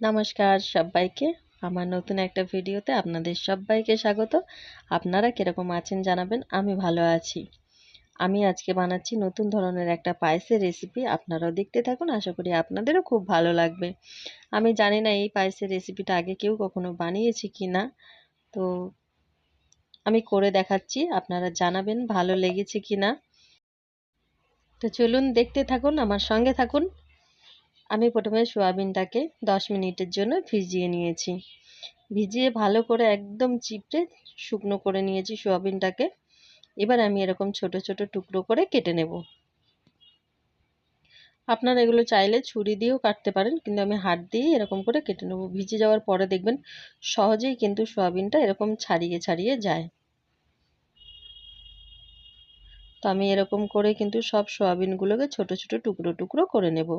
নমস্কার সবাইকে। আমার নতুন একটা ভিডিওতে আপনাদের সবাইকে স্বাগত। আপনারা কীরকম আছেন জানাবেন, আমি ভালো আছি। আমি আজকে বানাচ্ছি নতুন ধরনের একটা পায়েসের রেসিপি আপনারাও দেখতে থাকুন, আশা করি আপনাদেরও খুব ভালো লাগবে। আমি জানি না এই পায়েসের রেসিপিটা আগে কেউ কখনো বানিয়েছি কি না। তো আমি করে দেখাচ্ছি, আপনারা জানাবেন ভালো লেগেছে কি না। তো চলুন দেখতে থাকুন, আমার সঙ্গে থাকুন। আমি প্রথমে সোয়াবিনটাকে দশ মিনিটের জন্য ভিজিয়ে নিয়েছি। ভিজিয়ে ভালো করে একদম চিপড়ে শুকনো করে নিয়েছি সোয়াবিনটাকে। এবার আমি এরকম ছোট ছোট টুকরো করে কেটে নেব। আপনারা এগুলো চাইলে ছুরি দিয়েও কাটতে পারেন, কিন্তু আমি হাত দিয়ে এরকম করে কেটে নেব। ভিজে যাওয়ার পরে দেখবেন সহজেই কিন্তু সোয়াবিনটা এরকম ছাড়িয়ে ছাড়িয়ে যায়। তো আমি এরকম করে কিন্তু সব সোয়াবিনগুলোকে ছোট ছোট টুকরো টুকরো করে নেব।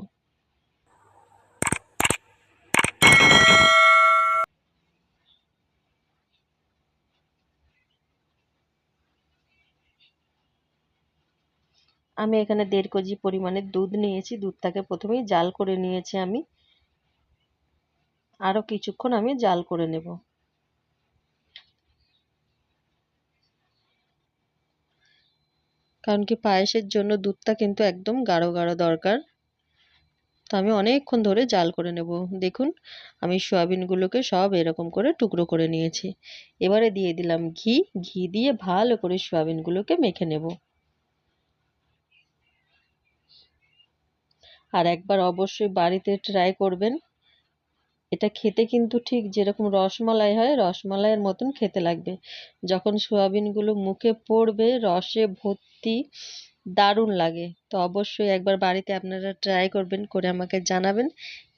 আমি এখানে দেড় কেজি পরিমাণে দুধ নিয়েছি। দুধটাকে প্রথমেই জাল করে নিয়েছি আমি। আরও কিছুক্ষণ আমি জাল করে নেব। কারণ কি পায়েসের জন্য দুধটা কিন্তু একদম গাঢ় গাঢ় দরকার। তো আমি অনেকক্ষণ ধরে জাল করে নেব। দেখুন, আমি সয়াবিনগুলোকে সব এরকম করে টুকরো করে নিয়েছি। এবারে দিয়ে দিলাম ঘি। ঘি দিয়ে ভালো করে সয়াবিনগুলোকে মেখে নেব। আর একবার অবশ্যই বাড়িতে ট্রাই করবেন। এটা খেতে কিন্তু ঠিক যেরকম রসমালাই হয়, রসমালাইয়ের মতন খেতে লাগবে। যখন সোয়াবিনগুলো মুখে পড়বে, রসে ভর্তি, দারুণ লাগে। তো অবশ্যই একবার বাড়িতে আপনারা ট্রাই করবেন, করে আমাকে জানাবেন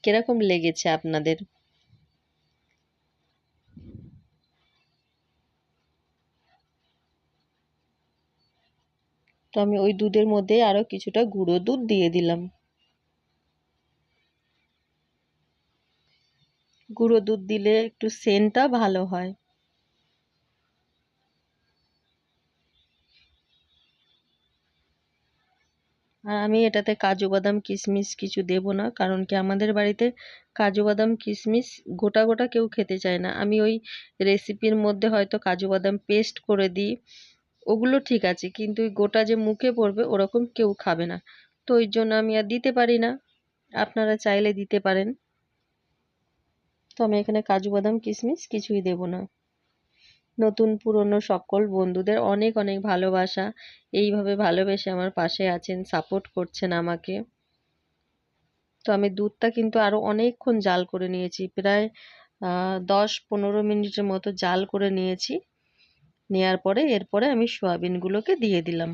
কীরকম লেগেছে আপনাদের। তো আমি ওই দুধের মধ্যে আরও কিছুটা গুঁড়ো দুধ দিয়ে দিলাম। গুঁড়ো দুধ দিলে একটু সেন্টটা ভালো হয়। আর আমি এটাতে কাজু বাদাম, কিশমিশ কিছু দেব না, কারণ কি আমাদের বাড়িতে কাজু বাদাম, কিশমিশ গোটা গোটা কেউ খেতে চায় না। আমি ওই রেসিপির মধ্যে হয়তো কাজু বাদাম পেস্ট করে দিই, ওগুলো ঠিক আছে, কিন্তু ওই গোটা যে মুখে পড়বে ওরকম কেউ খাবে না। তো ওই জন্য আমি আর দিতে পারি না। আপনারা চাইলে দিতে পারেন। তো আমি এখানে কাজু, বাদাম, কিশমিশ কিছুই দেব না। নতুন, পুরনো সকল বন্ধুদের অনেক অনেক ভালোবাসা। এইভাবে ভালোবেসে আমার পাশে আছেন সাপোর্ট করছেন আমাকে। তো আমি দুধটা কিন্তু আরও অনেকক্ষণ জাল করে নিয়েছি, প্রায় দশ, পনেরো মিনিটের মতো জাল করে নিয়েছি। নেওয়ার পরে এরপরে আমি সোয়াবিনগুলোকে দিয়ে দিলাম।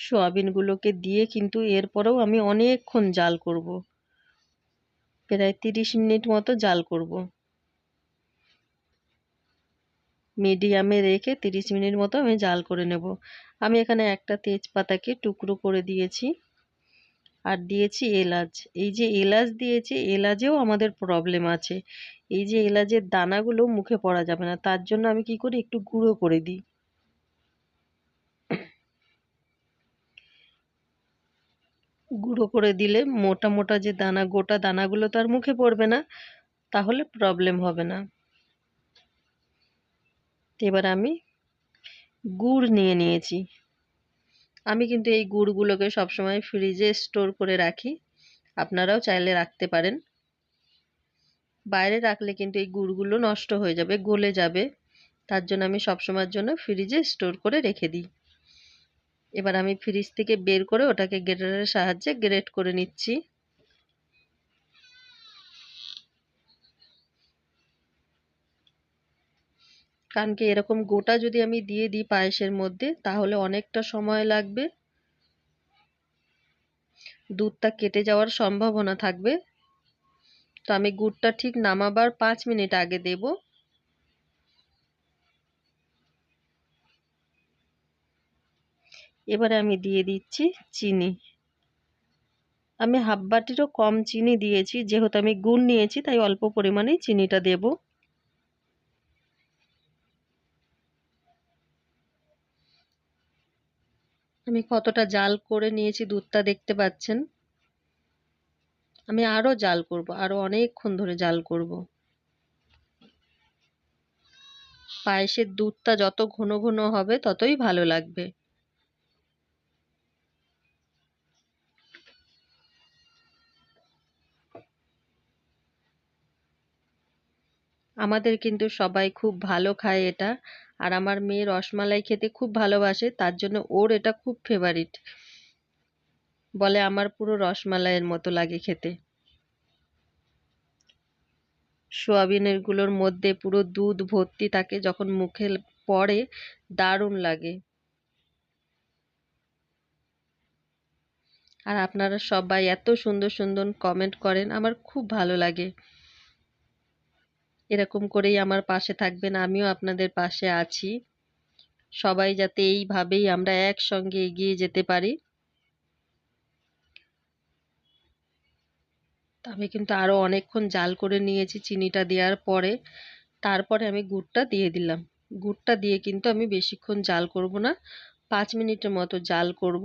সোয়াবিনগুলোকে দিয়ে কিন্তু এরপরেও আমি অনেকক্ষণ জাল করব। প্রায় তিরিশ মিনিট মতো জাল করব। মিডিয়ামে রেখে তিরিশ মিনিট মতো আমি জাল করে নেব। আমি এখানে একটা তেজপাতাকে টুকরো করে দিয়েছি আর দিয়েছি এলাচ। এই যে এলাচ দিয়েছি, এলাচেও আমাদের প্রবলেম আছে। এই যে এলাচের দানাগুলো মুখে পড়া যাবে না, তার জন্য আমি কি করি, একটু গুঁড়ো করে দিই। গুঁড়ো করে দিলে মোটা মোটা যে দানা, গোটা দানাগুলো তার মুখে পড়বে না, তাহলে প্রবলেম হবে না। এবার আমি গুড় নিয়ে নিয়েছি। আমি কিন্তু এই গুড়গুলোকে সবসময় ফ্রিজে স্টোর করে রাখি। আপনারাও চাইলে রাখতে পারেন। বাইরে রাখলে কিন্তু এই গুড়গুলো নষ্ট হয়ে যাবে, গলে যাবে। তার জন্য আমি সবসময়ের জন্য ফ্রিজে স্টোর করে রেখে দিই। এবার আমি ফ্রিজ থেকে বের করে ওটাকে গ্রেটারের সাহায্যে গ্রেট করে নিচ্ছি। কারণ কি এরকম গোটা যদি আমি দিয়ে দিই পায়েসের মধ্যে, তাহলে অনেকটা সময় লাগবে। দুধটা কেটে যাওয়ার সম্ভাবনা থাকবে। তো আমি গুড়টা ঠিক নামাবার পাঁচ মিনিট আগে দেব। এবারে আমি দিয়ে দিচ্ছি চিনি। আমি হাফ বাটিরও কম চিনি দিয়েছি, যেহেতু আমি গুড় নিয়েছি, তাই অল্প পরিমাণেই চিনিটা দেব। আমি কতটা জাল করে নিয়েছি দুধটা দেখতে পাচ্ছেন? আমি আরও জাল করব, আরও অনেকক্ষণ ধরে জাল করব। পায়েসের দুধটা যত ঘন ঘন হবে, ততই ভালো লাগবে। আমাদের কিন্তু সবাই খুব ভালো খায় এটা। আর আমার মেয়ে রসমালাই খেতে খুব ভালোবাসে, তার জন্য ওর এটা খুব ফেভারিট বলে আমার পুরো রসমালাইয়ের মতো লাগে খেতে। সোয়াবিনেরগুলোর মধ্যে পুরো দুধ ভর্তি থাকে, যখন মুখে পড়ে দারুণ লাগে। আর আপনারা সবাই এত সুন্দর সুন্দর কমেন্ট করেন, আমার খুব ভালো লাগে। এরকম করেই আমার পাশে থাকবেন, আমিও আপনাদের পাশে আছি। সবাই যাতে এইভাবেই আমরা একসঙ্গে এগিয়ে যেতে পারি। আমি কিন্তু আরও অনেকক্ষণ জাল করে নিয়েছি চিনিটা দেওয়ার পরে। তারপরে আমি গুড়টা দিয়ে দিলাম। গুড়টা দিয়ে কিন্তু আমি বেশিক্ষণ জাল করব না, পাঁচ মিনিটের মতো জাল করব।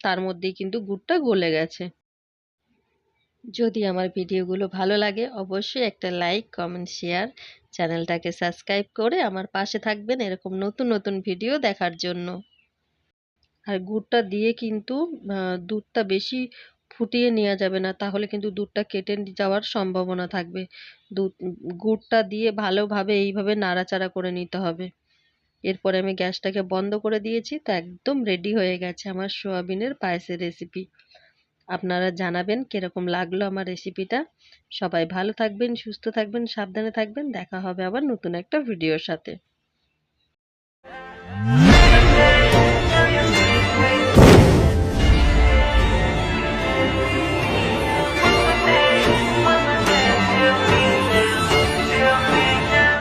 তার মধ্যেই কিন্তু গুড়টা গলে গেছে। যদি আমার ভিডিওগুলো ভালো লাগে, অবশ্যই একটা লাইক, কমেন্ট, শেয়ার চ্যানেলটাকে সাবস্ক্রাইব করে আমার পাশে থাকবেন এরকম নতুন নতুন ভিডিও দেখার জন্য। আর গুড়টা দিয়ে কিন্তু দুধটা বেশি ফুটিয়ে নেওয়া যাবে না, তাহলে কিন্তু দুধটা কেটে যাওয়ার সম্ভাবনা থাকবে। দুধ, গুড়টা দিয়ে ভালোভাবে এইভাবে নাড়াচাড়া করে নিতে হবে। এরপরে আমি গ্যাসটাকে বন্ধ করে দিয়েছি, তো একদম রেডি হয়ে গেছে আমার সোয়াবিনের পায়েসের রেসিপি আপনারা জানাবেন কীরকম লাগল আমার রেসিপিটা সবাই ভালো থাকবেন, সুস্থ থাকবেন, সাবধানে থাকবেন। দেখা হবে আবার নতুন একটা ভিডিওর সাথে।